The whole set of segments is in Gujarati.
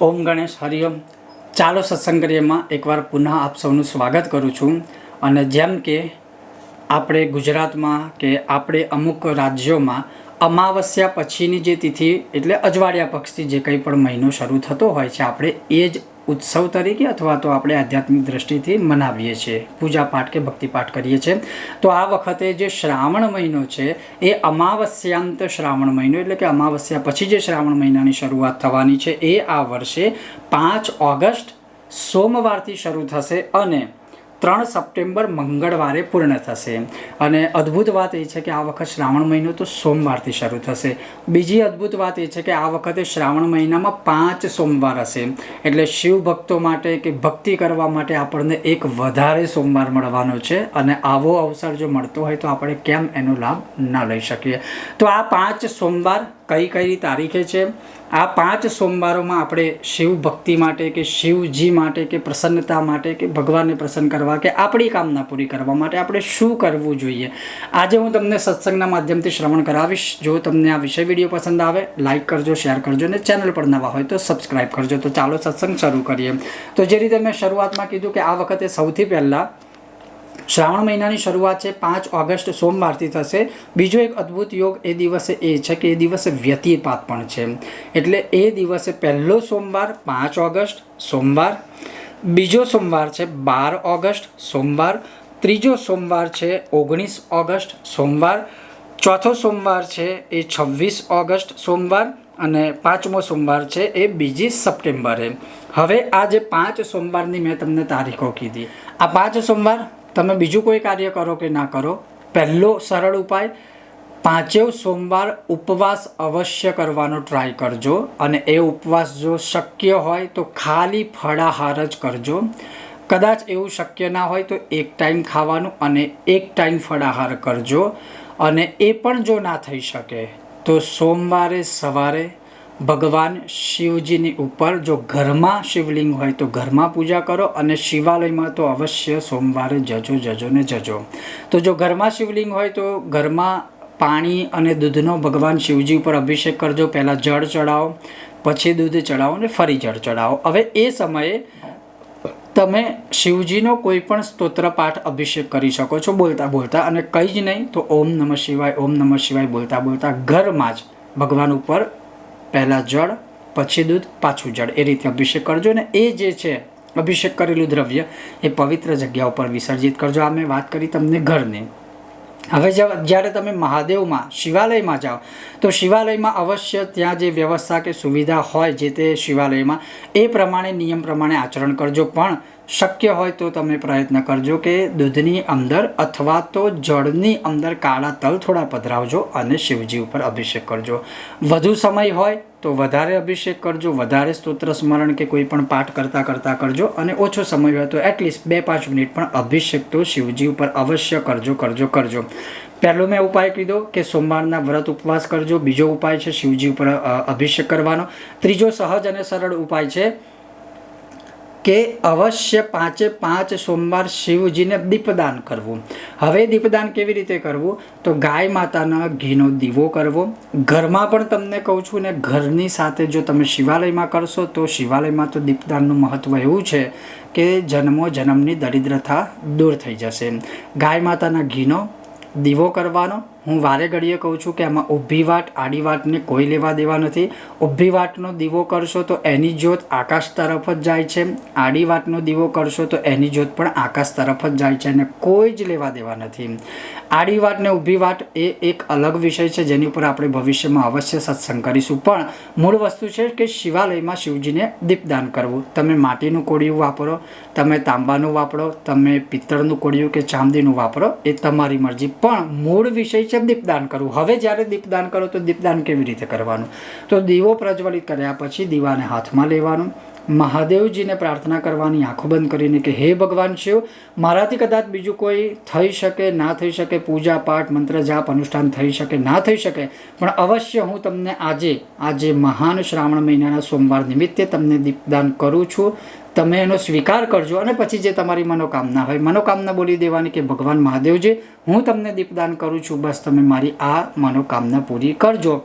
ઓમ ગણેશ હરિઓમ ચાલો સત્સંગ કરીએમાં એકવાર પુનઃ આપ સૌનું સ્વાગત કરું છું. અને જેમ કે આપણે ગુજરાતમાં કે આપણે અમુક રાજ્યોમાં અમાવસ્યા પછીની જે તિથિ એટલે અજવાળિયા પક્ષથી જે કંઈ પણ મહિનો શરૂ થતો હોય છે, આપણે એ જ ઉત્સવ તરીકે અથવા તો આપણે આધ્યાત્મિક દ્રષ્ટિથી મનાવીએ છીએ. પૂજા પાઠ કે ભક્તિપાઠ કરીએ છીએ. તો આ વખતે જે શ્રાવણ મહિનો છે, એ અમાવસ્યાંત શ્રાવણ મહિનો, એટલે કે અમાવસ્યા પછી જે શ્રાવણ મહિનાની શરૂઆત થવાની છે, એ આ વર્ષે પાંચ ઓગસ્ટ સોમવારથી શરૂ થશે અને ત્રણ સપ્ટેમ્બર મંગળવારે પૂર્ણ થશે. અને અદ્ભુત વાત એ છે કે આ વખત શ્રાવણ મહિનો તો સોમવારથી શરૂ થશે. બીજી અદ્ભુત વાત એ છે કે આ વખતે શ્રાવણ મહિનામાં પાંચ સોમવાર હશે. એટલે શિવ ભક્તો માટે કે ભક્તિ કરવા માટે આપણને એક વધારે સોમવાર મળવાનો છે અને આવો અવસર જો મળતો હોય તો આપણે કેમ એનો લાભ ન લઈ શકીએ. તો આ પાંચ સોમવાર કઈ કઈ તારીખે છે? આ પાંચ સોમવારોમાં આપણે શિવ ભક્તિ માટે કે શિવજી માટે કે પ્રસન્નતા માટે કે ભગવાનને પ્રસન્ન કરવા કે આપણી કામના પૂરી કરવા માટે આપણે શું કરવું જોઈએ? આજે હું તમને સત્સંગના માધ્યમથી શ્રવણ કરાવીશ. જો તમને આ વિષય વીડિયો પસંદ આવે લાઇક કરજો શેર કરજો અને ચેનલ પર નવા હોય તો સબસ્ક્રાઈબ કરજો. તો ચાલો સત્સંગ શરૂ કરીએ. તો જે રીતે મેં શરૂઆતમાં કીધું કે આ વખતે સૌથી પહેલાં શ્રાવણ મહિનાની શરૂઆત છે, પાંચ ઓગસ્ટ સોમવારથી થશે. બીજો એક અદ્ભુત યોગ એ દિવસે એ છે કે એ દિવસે વ્યતિપાત પણ છે. એટલે એ દિવસે પહેલો સોમવાર, પાંચ ઓગસ્ટ, સોમવાર. બીજો સોમવાર છે, બાર ઓગસ્ટ, સોમવાર. ત્રીજો સોમવાર છે, ઓગણીસ ઓગસ્ટ, સોમવાર. ચોથો સોમવાર છે, એ છવ્વીસ ઓગસ્ટ, સોમવાર. અને પાંચમો સોમવાર છે, એ બીજી સપ્ટેમ્બરે. હવે આ જે પાંચ સોમવારની મેં તમને તારીખો કીધી. આ પાંચ સોમવાર તમે બીજું કોઈ કાર્ય કરો કે ના કરો, પહેલો સરળ ઉપાય, પાંચેવ સોમવાર ઉપવાસ અવશ્ય કરવાનો ટ્રાય કરજો અને એ ઉપવાસ જો શક્ય હોય તો ખાલી ફળાહાર જ કરજો. કદાચ એવું શક્ય ના હોય તો એક ટાઈમ ખાવાનું અને એક ટાઈમ ફળાહાર કરજો અને એ પણ જો ના થઈ શકે તો સોમવારે સવારે ભગવાન શિવજીની ઉપર જો ઘરમાં શિવલિંગ હોય તો ઘરમાં પૂજા કરો અને શિવાલયમાં તો અવશ્ય સોમવારે જજો જજો ને જજો. તો જો ઘરમાં શિવલિંગ હોય તો ઘરમાં પાણી અને દૂધનો ભગવાન શિવજી ઉપર અભિષેક કરજો. પહેલાં જળ ચડાવો પછી દૂધ ચડાવો અને ફરી જળ ચડાવો હવે એ સમયે તમે શિવજીનો કોઈ પણ સ્તોત્ર પાઠ અભિષેક કરી શકો છો બોલતા બોલતા અને કંઈ જ નહીં. તો ઓમ નમઃ શિવાય, ઓમ નમઃ શિવાય બોલતા બોલતા ઘરમાં જ ભગવાન ઉપર પહેલાં જળ, પછી દૂધ, પાછું જળ. એ રીતે અભિષેક કરજો ને એ જે છે, અભિષેક કરેલું દ્રવ્ય, એ પવિત્ર જગ્યા ઉપર વિસર્જિત કરજો. આ મેં વાત કરી તમને ઘરની. હવે જ્યારે તમે મહાદેવમાં, શિવાલયમાં જાઓ, તો શિવાલયમાં અવશ્ય ત્યાં જે વ્યવસ્થા કે સુવિધા હોય જે તે શિવાલયમાં, એ પ્રમાણે, નિયમ પ્રમાણે આચરણ કરજો. પણ શક્ય હોય તો તમે પ્રયત્ન કરજો કે દૂધની અંદર અથવા તો જળની અંદર કાળા તલ થોડા પધરાવજો અને શિવજી ઉપર અભિષેક કરજો. વધુ સમય હોય તો વધારે અભિષેક કરજો, વધારે સ્તોત્ર સ્મરણ કે કોઈ પણ પાઠ કરતાં કરતાં કરજો અને ઓછો સમય હોય તો એટલીસ્ટ બે પાંચ મિનિટ પણ અભિષેક તો શિવજી ઉપર અવશ્ય કરજો કરજો કરજો. પહેલો મેં ઉપાય કીધો કે સોમવારના વ્રત ઉપવાસ કરજો. બીજો ઉપાય છે શિવજી ઉપર અભિષેક કરવાનો. ત્રીજો સહજ અને સરળ ઉપાય છે કે અવશ્ય પાંચે પાંચ સોમવાર શિવજીને દીપદાન કરવું. હવે દીપદાન કેવી રીતે કરવું? તો ગાય માતાના ઘીનો દીવો કરવો. ઘરમાં પણ તમને કહું છું ને, ઘરની સાથે જો તમે શિવાલયમાં કરશો, તો શિવાલયમાં તો દીપદાનનું મહત્ત્વ એવું છે કે જન્મો જન્મની દરિદ્રતા દૂર થઈ જશે. ગાય માતાના ઘીનો દીવો કરવાનો હું વારે ઘડીએ કહું છું કે આમાં ઊભી વાટ, આડી વાટને કોઈ લેવા દેવા નથી. ઊભી વાટનો દીવો કરશો તો એની જ્યોત આકાશ તરફ જ જાય છે. આડી વાટનો દીવો કરશો તો એની જ્યોત પણ આકાશ તરફ જ જાય છે અને કોઈ જ લેવા દેવા નથી. આડી વાટ ઊભી વાટ એ એક અલગ વિષય છે જેની ઉપર આપણે ભવિષ્યમાં અવશ્ય સત્સંગ કરીશું. પણ મૂળ વસ્તુ છે કે શિવાલયમાં શિવજીને દીપદાન કરવું. તમે માટીનું કોડિયું વાપરો, તમે તાંબાનું વાપરો, તમે પિત્તળનું કોડિયું કે ચાંદીનું વાપરો એ તમારી મરજી. પણ મૂળ વિષય છે દીપદાન કરવું હવે જ્યારે દીપદાન કરો તો દીપદાન કેવી રીતે કરવાનું? તો દીવો પ્રજ્વલિત કર્યા પછી દીવાને હાથમાં લેવાનું. મહાદેવજીને પ્રાર્થના કરવાની, આંખો બંધ કરીને કે, હે ભગવાન શિવ, મારાથી કદાચ બીજું કોઈ થઈ શકે, ના થઈ શકે, પૂજા, પાઠ, મંત્ર, જાપ, અનુષ્ઠાન થઈ શકે, ના થઈ શકે, પણ અવશ્ય હું તમને આજે આજે મહાન શ્રાવણ મહિનાના સોમવાર નિમિત્તે તમને દીપદાન કરું છું. તમે એનો સ્વીકાર કરજો અને પછી જે તમારી મનોકામના હોય, મનોકામના બોલી દેવાની કે ભગવાન મહાદેવજી, હું તમને દીપદાન કરું છું, બસ તમે મારી આ મનોકામના પૂરી કરજો.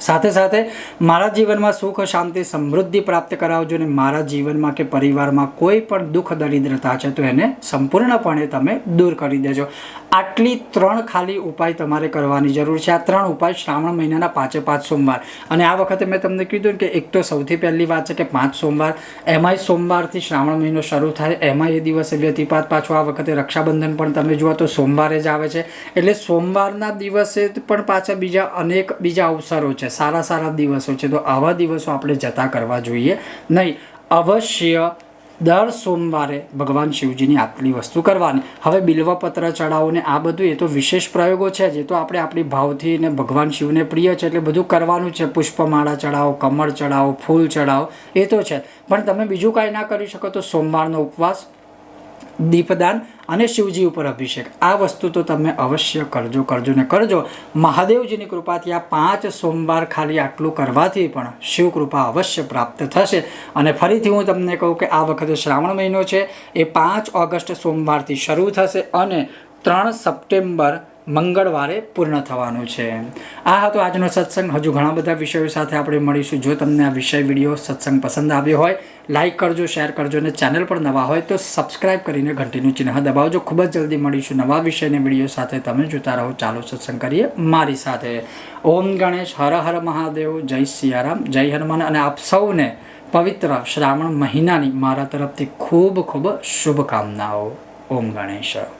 સાથે સાથે મારા જીવનમાં સુખ, શાંતિ, સમૃદ્ધિ પ્રાપ્ત કરાવજો અને મારા જીવનમાં કે પરિવારમાં કોઈ પણ દુઃખ, દરિદ્રતા છે તો એને સંપૂર્ણપણે તમે દૂર કરી દેજો. આટલી ત્રણ ખાલી ઉપાય તમારે કરવાની જરૂર છે. આ ત્રણ ઉપાય શ્રાવણ મહિનાના પાંચે પાંચ સોમવાર. અને આ વખતે મેં તમને કીધું કે એક તો સૌથી પહેલી વાત છે કે પાંચ સોમવાર. એમાંય સોમવારથી શ્રાવણ મહિનો શરૂ થાય એમાં એ દિવસે વ્યતિપાત પાછો આ વખતે રક્ષાબંધન પણ તમે જુઓ તો સોમવારે જ આવે છે. એટલે સોમવારના દિવસે પણ પાછા બીજા અનેક બીજા અવસરો છે. સારા સારા દિવસો છે. તો આવા દિવસો આપણે જતા કરવા જોઈએ. નહીં, અવશ્ય દર સોમવારે ભગવાન શિવજીની આટલી વસ્તુ કરવાની. હવે બિલ્વપત્ર ચડાવો ને આ બધું, એ તો વિશેષ પ્રયોગો છે જે તો આપણે આપણી ભાવથી ને ભગવાન શિવને પ્રિય છે એટલે બધું કરવાનું છે. પુષ્પમાળા ચડાવો કમળ ચડાવો ફૂલ ચડાવો એ તો છે. પણ તમે બીજું કાંઈ ના કરી શકો તો સોમવારનો ઉપવાસ દીપદાન અને શિવજી ઉપર અભિષેક. આ વસ્તુ તો તમે અવશ્ય કરજો કરજો ને કરજો. મહાદેવજીની કૃપાથી આ પાંચ સોમવાર ખાલી આટલું કરવાથી પણ શિવ કૃપા અવશ્ય પ્રાપ્ત થશે. અને ફરીથી હું તમને કહું કે આ વખતે શ્રાવણ મહિનો છે, એ પાંચ ઓગસ્ટ સોમવારથી શરૂ થશે અને ત્રણ સપ્ટેમ્બર મંગળવારે પૂર્ણ થવાનું છે. આ હતો આજનો સત્સંગ. હજુ ઘણા બધા વિષયો સાથે આપણે મળીશું. જો તમને આ વિષય વીડિયો સત્સંગ પસંદ આવ્યો હોય લાઇક કરજો શેર કરજો અને ચેનલ પર નવા હોય તો સબસ્ક્રાઇબ કરીને ઘંટીનું ચિહ્ન દબાવજો. ખૂબ જ જલ્દી મળીશું નવા વિષયને વીડિયો સાથે. તમે જોતા રહો. ચાલો સત્સંગ કરીએ મારી સાથે. ઓમ ગણેશ, હર હર મહાદેવ, જય સિયારામ, જય હનુમાન. અને આપ સૌને પવિત્ર શ્રાવણ મહિનાની મારા તરફથી ખૂબ ખૂબ શુભકામનાઓ. ઓમ ગણેશ.